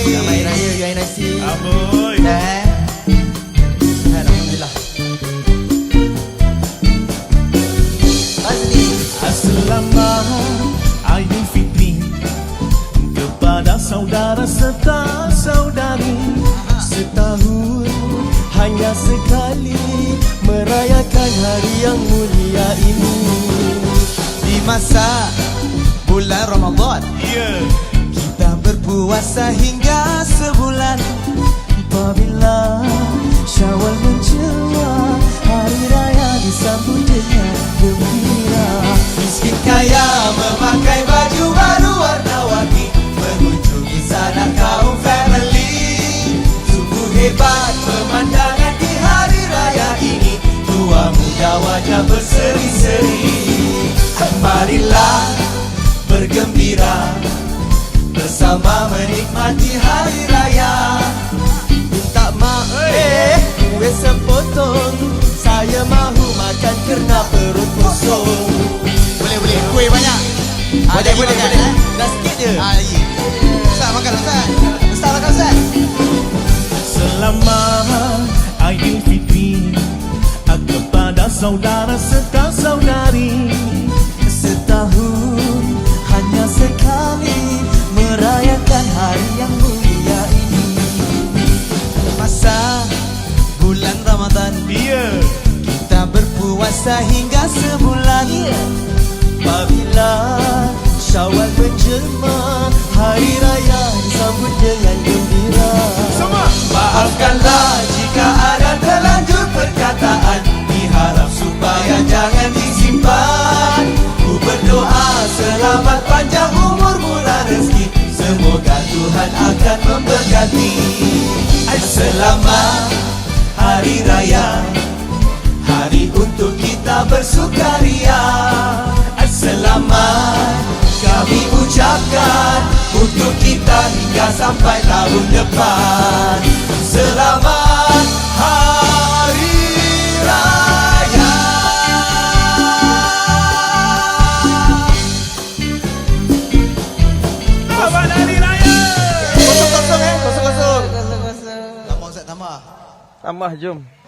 Selamat Raya Yuan Nasi. Amboi Eh. Saudara serta saudari. Setahun hanya sekali Merayakan hari yang mulia ini. Di masa bulan Ramadan. Yeah. Berpuasa hingga sebulan. Apabila syawal menjelma Hari raya disambut dengan gembira. Miskin kaya memakai baju baru warna-warni Mengunjungi sana kaum family. Sungguh hebat pemandangan di hari raya ini. Tua muda wajah berseri-seri. Marilah Bersama menikmati hari raya. Minta maaf eh Kue sepotong Saya mahu makan kerana perut kosong. Boleh boleh. Kuih banyak. Boleh boleh boleh. eh? Dah sikit je. Ah, ya. Ustaz makan Ustaz. Ustaz makan Ustaz. Selamat Aidilfitri Kepada saudara serta saudari bulan Ramadan. Ya Kita berpuasa hingga sebulan. Apabila syawal menjelma Hari raya disambut dengan gembira. Sama. Maafkanlah jika ada terlanjur perkataan. Diharap supaya jangan disimpan. Ku berdoa selamat panjang umur murah rezeki. Semoga Tuhan akan memberkati. Selamat bersukaria. Selamat kami ucapkan Untuk kita hingga sampai tahun depan. Selamat Hari Raya. Selamat Hari Raya. Kosong kosong eh Kosong kosong Tambah Ustaz tambah Tambah jom